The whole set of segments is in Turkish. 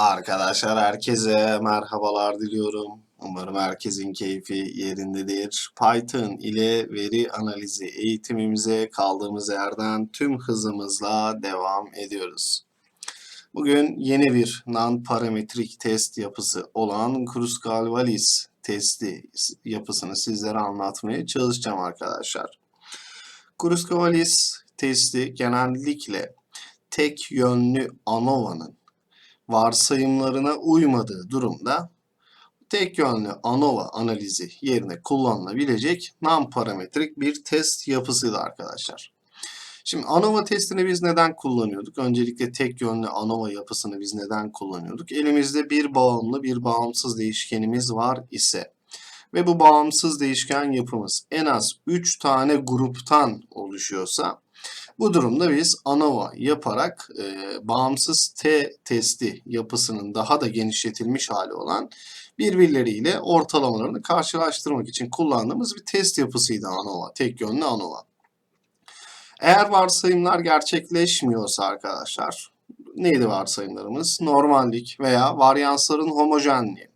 Arkadaşlar herkese merhabalar diliyorum. Umarım herkesin keyfi yerindedir. Python ile veri analizi eğitimimize kaldığımız yerden tüm hızımızla devam ediyoruz. Bugün yeni bir non-parametrik test yapısı olan Kruskal-Wallis testi yapısını sizlere anlatmaya çalışacağım arkadaşlar. Kruskal-Wallis testi genellikle tek yönlü ANOVA'nın varsayımlarına uymadığı durumda tek yönlü ANOVA analizi yerine kullanılabilecek non-parametrik bir test yapısıydı arkadaşlar. Şimdi ANOVA testini biz neden kullanıyorduk? Öncelikle tek yönlü ANOVA yapısını biz neden kullanıyorduk? Elimizde bir bağımlı bir bağımsız değişkenimiz var ise ve bu bağımsız değişken yapımız en az 3 tane gruptan oluşuyorsa bu durumda biz ANOVA yaparak e, bağımsız T testi yapısının daha da genişletilmiş hali olan birbirleriyle ortalamalarını karşılaştırmak için kullandığımız bir test yapısıydı ANOVA, tek yönlü ANOVA. Eğer varsayımlar gerçekleşmiyorsa arkadaşlar, neydi varsayımlarımız? Normallik veya varyansların homojenliği.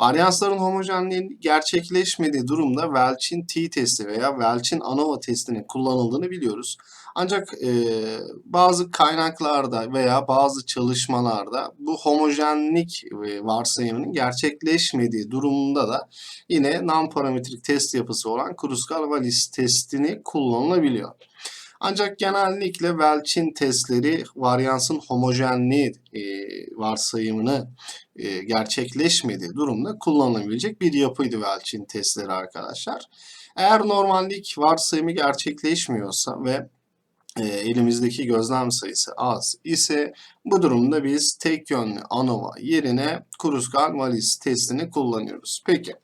Varyansların homojenliği gerçekleşmediği durumda Welch'in T testi veya Welch'in ANOVA testinin kullanıldığını biliyoruz. Ancak e, bazı kaynaklarda veya bazı çalışmalarda bu homojenlik e, varsayımının gerçekleşmediği durumunda da yine non-parametrik test yapısı olan Kruskal-Wallis testini kullanılabiliyor. Ancak genellikle Welch'in testleri varyansın homojenliği e, varsayımını e, gerçekleşmediği durumda kullanılabilecek bir yapıydı Welch'in testleri arkadaşlar. Eğer normallik varsayımı gerçekleşmiyorsa ve e, elimizdeki gözlem sayısı az ise bu durumda biz tek yönlü ANOVA yerine Kruskal-Wallis testini kullanıyoruz. Peki.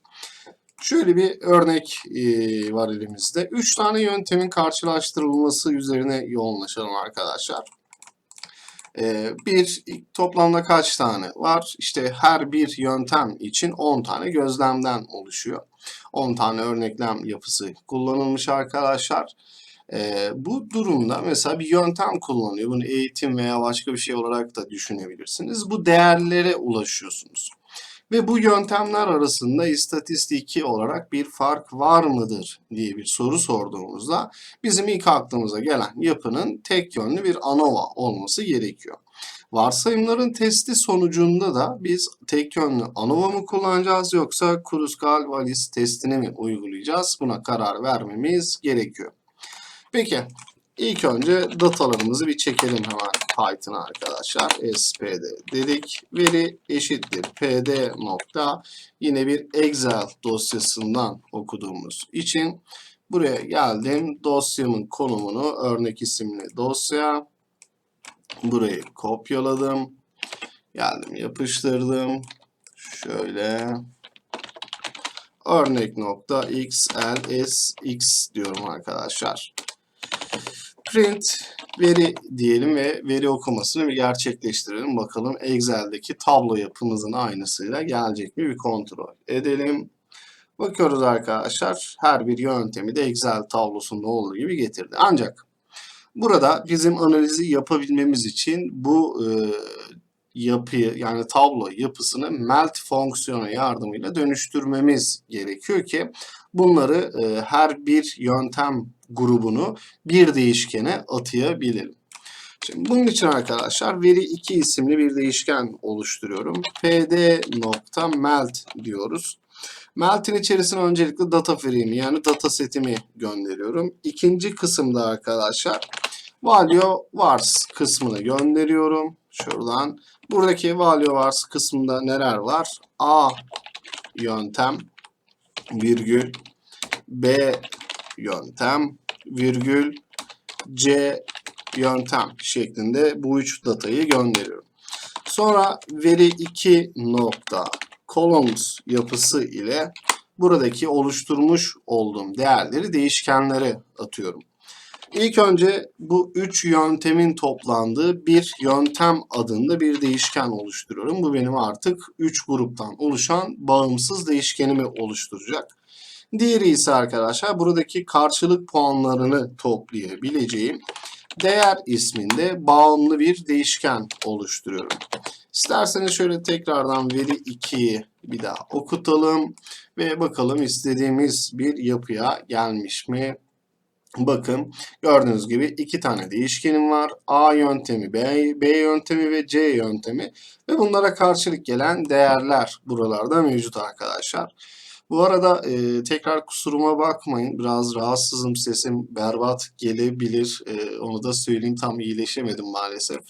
Şöyle bir örnek var elimizde. Üç tane yöntemin karşılaştırılması üzerine yoğunlaşalım arkadaşlar. Bir toplamda kaç tane var? İşte her bir yöntem için 10 tane gözlemden oluşuyor. 10 tane örneklem yapısı kullanılmış arkadaşlar. E, bu durumda mesela bir yöntem kullanıyor. Bunu eğitim veya başka bir şey olarak da düşünebilirsiniz. Bu değerlere ulaşıyorsunuz. Ve bu yöntemler arasında istatistiki olarak bir fark var mıdır diye bir soru sorduğumuzda bizim ilk aklımıza gelen yapının tek yönlü bir ANOVA olması gerekiyor. Varsayımların testi sonucunda da biz tek yönlü ANOVA mı kullanacağız yoksa Kruskal-Wallis testini mi uygulayacağız? Buna karar vermemiz gerekiyor. Peki ilk önce datalarımızı bir çekelim hemen Python'a arkadaşlar. spd dedik. Veri eşittir pd nokta yine bir Excel dosyasından okuduğumuz için buraya geldim. Dosyamın konumunu örnek isimli dosya burayı kopyaladım. Geldim yapıştırdım. Şöyle örnek nokta xlsx diyorum arkadaşlar print veri diyelim ve veri okumasını bir gerçekleştirelim. Bakalım Excel'deki tablo yapımızın aynısıyla gelecek mi bir kontrol edelim. Bakıyoruz arkadaşlar her bir yöntemi de Excel tablosunda olduğu gibi getirdi. Ancak burada bizim analizi yapabilmemiz için bu e, yapıyı yani tablo yapısını melt fonksiyonu yardımıyla dönüştürmemiz gerekiyor ki bunları e, her bir yöntem grubunu bir değişkene atayabilelim. Şimdi bunun için arkadaşlar veri 2 isimli bir değişken oluşturuyorum. pd melt diyoruz. Melt'in içerisine öncelikle data frame'i yani data setimi gönderiyorum. İkinci kısımda arkadaşlar value vars kısmını gönderiyorum. Şuradan buradaki value vars kısmında neler var? A yöntem virgül B yöntem virgül C yöntem şeklinde bu üç datayı gönderiyorum. Sonra veri 2 nokta columns yapısı ile buradaki oluşturmuş olduğum değerleri değişkenlere atıyorum. İlk önce bu üç yöntemin toplandığı bir yöntem adında bir değişken oluşturuyorum. Bu benim artık üç gruptan oluşan bağımsız değişkenimi oluşturacak. Diğeri ise arkadaşlar buradaki karşılık puanlarını toplayabileceğim değer isminde bağımlı bir değişken oluşturuyorum. İsterseniz şöyle tekrardan veri 2'yi bir daha okutalım ve bakalım istediğimiz bir yapıya gelmiş mi? Bakın gördüğünüz gibi iki tane değişkenim var. A yöntemi, B, B yöntemi ve C yöntemi ve bunlara karşılık gelen değerler buralarda mevcut arkadaşlar. Bu arada e, tekrar kusuruma bakmayın. Biraz rahatsızım. Sesim berbat gelebilir. E, onu da söyleyeyim. Tam iyileşemedim maalesef.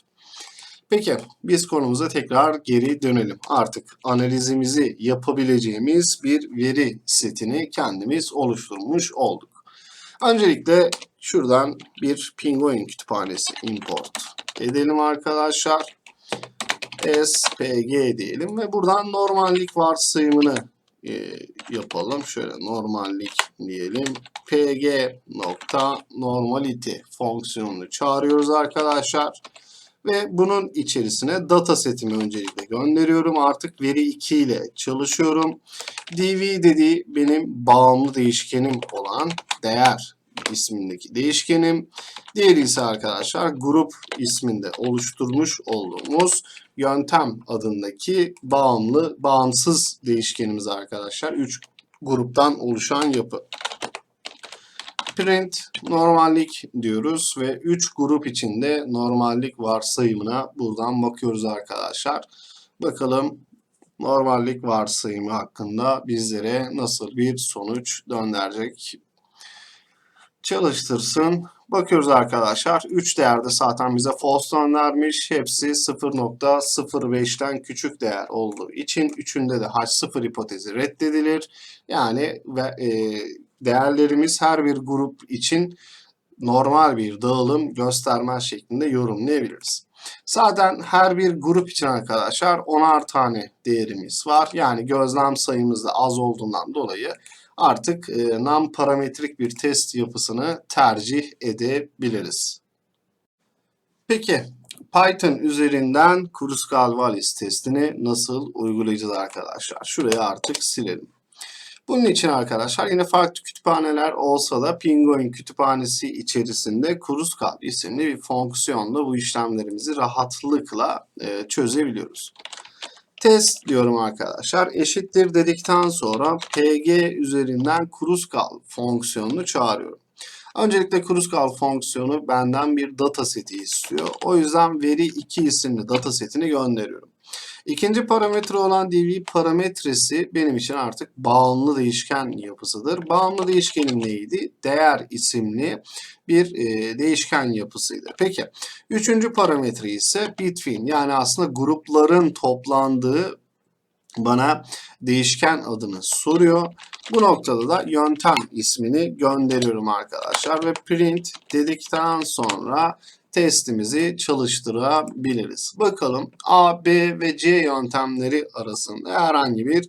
Peki biz konumuza tekrar geri dönelim. Artık analizimizi yapabileceğimiz bir veri setini kendimiz oluşturmuş olduk. Öncelikle şuradan bir Penguin kütüphanesi import edelim arkadaşlar. SPG diyelim ve buradan normallik varsayımını e, yapalım. Şöyle normallik diyelim. pg nokta normality fonksiyonunu çağırıyoruz arkadaşlar. Ve bunun içerisine data setimi öncelikle gönderiyorum. Artık veri 2 ile çalışıyorum. dv dediği benim bağımlı değişkenim olan değer ismindeki değişkenim. Diğeri ise arkadaşlar grup isminde oluşturmuş olduğumuz yöntem adındaki bağımlı, bağımsız değişkenimiz arkadaşlar. 3 gruptan oluşan yapı. Print normallik diyoruz ve 3 grup içinde normallik varsayımına buradan bakıyoruz arkadaşlar. Bakalım normallik varsayımı hakkında bizlere nasıl bir sonuç döndürecek çalıştırsın. Bakıyoruz arkadaşlar. 3 değerde zaten bize false göndermiş. Hepsi 0.05'ten küçük değer olduğu için üçünde de H0 hipotezi reddedilir. Yani ve, e, değerlerimiz her bir grup için normal bir dağılım göstermez şeklinde yorumlayabiliriz. Zaten her bir grup için arkadaşlar 10'ar tane değerimiz var. Yani gözlem sayımız da az olduğundan dolayı artık e, non parametrik bir test yapısını tercih edebiliriz. Peki Python üzerinden Kruskal-Wallis testini nasıl uygulayacağız arkadaşlar? Şurayı artık silelim. Bunun için arkadaşlar yine farklı kütüphaneler olsa da Penguin kütüphanesi içerisinde Kruskal isimli bir fonksiyonla bu işlemlerimizi rahatlıkla e, çözebiliyoruz test diyorum arkadaşlar. Eşittir dedikten sonra pg üzerinden Kruskal fonksiyonunu çağırıyorum. Öncelikle Kruskal fonksiyonu benden bir data seti istiyor. O yüzden veri 2 isimli data setini gönderiyorum. İkinci parametre olan dv parametresi benim için artık bağımlı değişken yapısıdır. Bağımlı değişkenim neydi? Değer isimli bir e, değişken yapısıydı. Peki üçüncü parametre ise between yani aslında grupların toplandığı bana değişken adını soruyor. Bu noktada da yöntem ismini gönderiyorum arkadaşlar ve print dedikten sonra testimizi çalıştırabiliriz. Bakalım A, B ve C yöntemleri arasında herhangi bir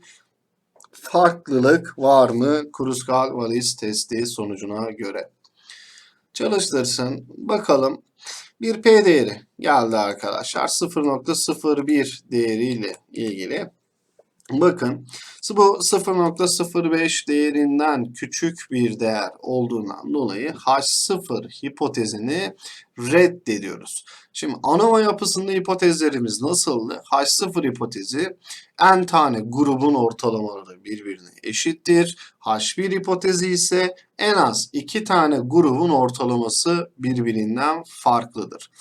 farklılık var mı Kruskal-Wallis testi sonucuna göre? Çalıştırsın. Bakalım. Bir P değeri geldi arkadaşlar. 0.01 değeriyle ilgili. Bakın bu 0.05 değerinden küçük bir değer olduğundan dolayı H0 hipotezini reddediyoruz. Şimdi ANOVA yapısında hipotezlerimiz nasıldı? H0 hipotezi n tane grubun ortalamaları birbirine eşittir. H1 hipotezi ise en az 2 tane grubun ortalaması birbirinden farklıdır.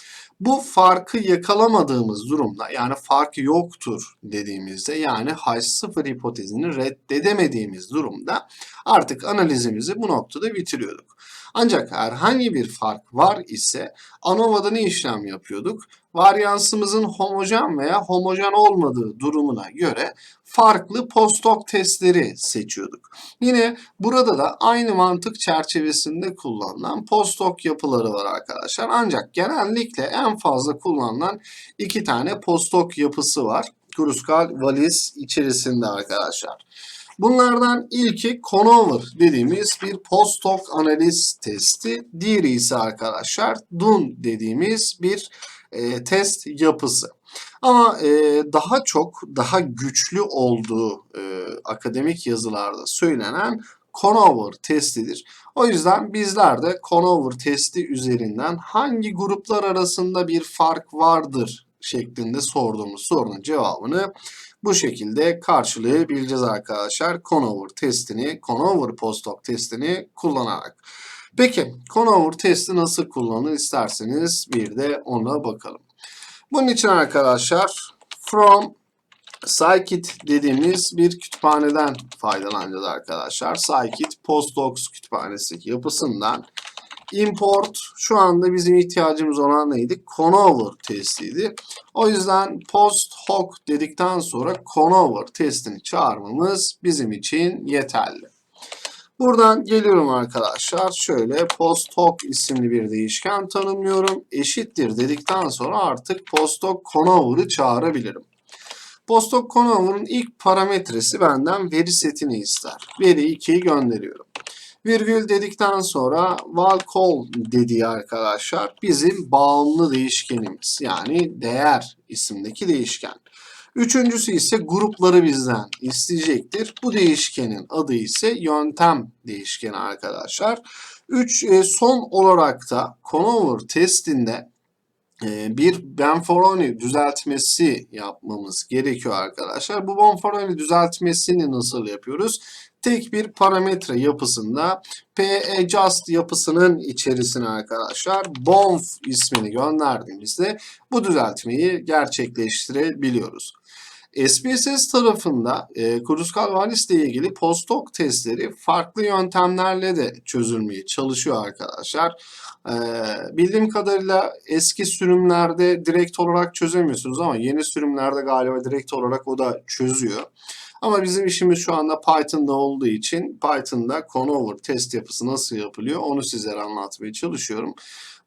Bu farkı yakalamadığımız durumda yani fark yoktur dediğimizde yani H0 hipotezini reddedemediğimiz durumda artık analizimizi bu noktada bitiriyorduk. Ancak herhangi bir fark var ise ANOVA'da ne işlem yapıyorduk? Varyansımızın homojen veya homojen olmadığı durumuna göre farklı postdoc testleri seçiyorduk. Yine burada da aynı mantık çerçevesinde kullanılan postdoc yapıları var arkadaşlar. Ancak genellikle en fazla kullanılan iki tane postdoc yapısı var. Kruskal Wallis içerisinde arkadaşlar. Bunlardan ilki Conover dediğimiz bir post-hoc analiz testi. Diğeri ise arkadaşlar Dun dediğimiz bir e, test yapısı. Ama e, daha çok, daha güçlü olduğu e, akademik yazılarda söylenen Conover testidir. O yüzden bizler de Conover testi üzerinden hangi gruplar arasında bir fark vardır şeklinde sorduğumuz sorunun cevabını bu şekilde karşılayabileceğiz arkadaşlar. Conover testini, Conover post-hoc testini kullanarak. Peki Conover testi nasıl kullanılır isterseniz bir de ona bakalım. Bunun için arkadaşlar from Scikit dediğimiz bir kütüphaneden faydalanacağız arkadaşlar. Scikit Postdocs kütüphanesi yapısından import şu anda bizim ihtiyacımız olan neydi? Conover testiydi. O yüzden post hoc dedikten sonra Conover testini çağırmamız bizim için yeterli. Buradan geliyorum arkadaşlar. Şöyle post hoc isimli bir değişken tanımlıyorum. Eşittir dedikten sonra artık post hoc Conover'ı çağırabilirim. Postdoc Conover'ın ilk parametresi benden veri setini ister. Veri 2'yi gönderiyorum. Virgül dedikten sonra val call dediği arkadaşlar bizim bağımlı değişkenimiz. Yani değer isimdeki değişken. Üçüncüsü ise grupları bizden isteyecektir. Bu değişkenin adı ise yöntem değişkeni arkadaşlar. Üç, e, son olarak da Conover testinde bir Benforoni düzeltmesi yapmamız gerekiyor arkadaşlar. Bu Benforoni düzeltmesini nasıl yapıyoruz? Tek bir parametre yapısında PAJust yapısının içerisine arkadaşlar bonf ismini gönderdiğimizde bu düzeltmeyi gerçekleştirebiliyoruz. SPSS tarafında e, Kruskal Valis ile ilgili postdoc testleri farklı yöntemlerle de çözülmeye çalışıyor arkadaşlar. E, bildiğim kadarıyla eski sürümlerde direkt olarak çözemiyorsunuz ama yeni sürümlerde galiba direkt olarak o da çözüyor. Ama bizim işimiz şu anda Python'da olduğu için Python'da Conover test yapısı nasıl yapılıyor onu sizlere anlatmaya çalışıyorum.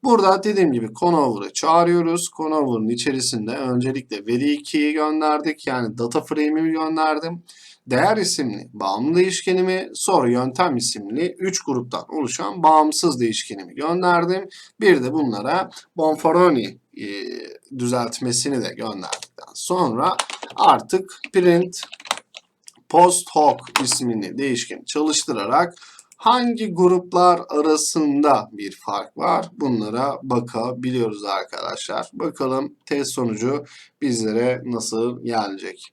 Burada dediğim gibi Conover'ı çağırıyoruz. Conover'ın içerisinde öncelikle veri 2'yi gönderdik. Yani data frame'imi gönderdim. Değer isimli bağımlı değişkenimi, sonra yöntem isimli 3 gruptan oluşan bağımsız değişkenimi gönderdim. Bir de bunlara Bonferroni e, düzeltmesini de gönderdikten sonra artık print post hoc ismini değişkeni çalıştırarak hangi gruplar arasında bir fark var? Bunlara bakabiliyoruz arkadaşlar. Bakalım test sonucu bizlere nasıl gelecek.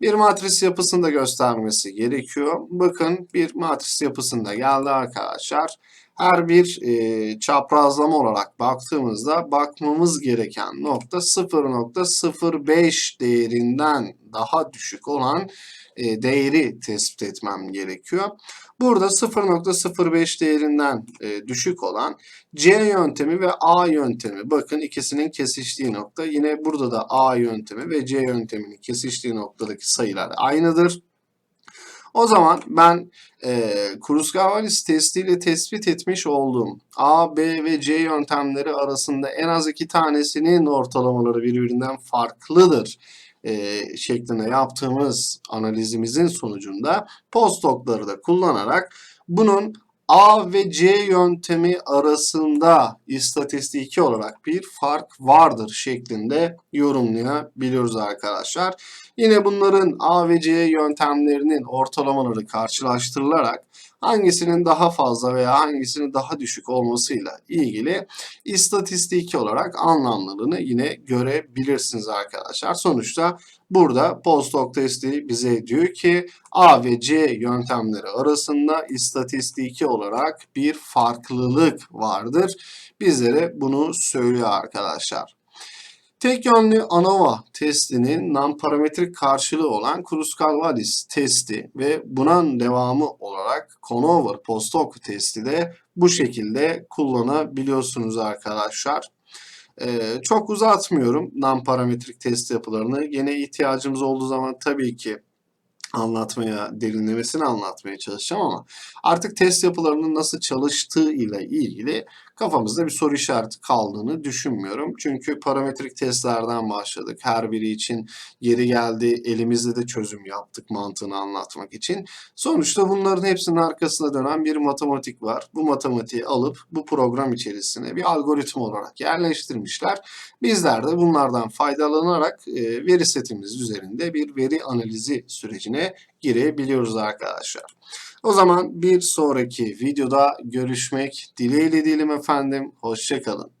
Bir matris yapısında göstermesi gerekiyor. Bakın bir matris yapısında geldi arkadaşlar. Her bir e, çaprazlama olarak baktığımızda bakmamız gereken nokta 0.05 değerinden daha düşük olan e, değeri tespit etmem gerekiyor. Burada 0.05 değerinden e, düşük olan C yöntemi ve A yöntemi. Bakın ikisinin kesiştiği nokta. Yine burada da A yöntemi ve C yönteminin kesiştiği noktadaki sayılar aynıdır. O zaman ben e, Kruskavalis testiyle tespit etmiş olduğum A, B ve C yöntemleri arasında en az iki tanesinin ortalamaları birbirinden farklıdır e, şeklinde yaptığımız analizimizin sonucunda postdoc'ları da kullanarak bunun A ve C yöntemi arasında istatistiki olarak bir fark vardır şeklinde yorumlayabiliyoruz arkadaşlar. Yine bunların A ve C yöntemlerinin ortalamaları karşılaştırılarak hangisinin daha fazla veya hangisinin daha düşük olmasıyla ilgili istatistiki olarak anlamlarını yine görebilirsiniz arkadaşlar. Sonuçta burada postdoc testi bize diyor ki A ve C yöntemleri arasında istatistiki olarak bir farklılık vardır. Bizlere bunu söylüyor arkadaşlar. Tek yönlü ANOVA testinin non-parametrik karşılığı olan Kruskal-Wallis testi ve bunun devamı olarak Conover Postdoc testi de bu şekilde kullanabiliyorsunuz arkadaşlar. Ee, çok uzatmıyorum non-parametrik test yapılarını. Yine ihtiyacımız olduğu zaman tabii ki anlatmaya, derinlemesine anlatmaya çalışacağım ama artık test yapılarının nasıl çalıştığı ile ilgili kafamızda bir soru işareti kaldığını düşünmüyorum. Çünkü parametrik testlerden başladık. Her biri için geri geldi. Elimizde de çözüm yaptık mantığını anlatmak için. Sonuçta bunların hepsinin arkasında dönen bir matematik var. Bu matematiği alıp bu program içerisine bir algoritma olarak yerleştirmişler. Bizler de bunlardan faydalanarak e, veri setimiz üzerinde bir veri analizi sürecine girebiliyoruz arkadaşlar. O zaman bir sonraki videoda görüşmek dileğiyle diyelim efendim. Hoşçakalın.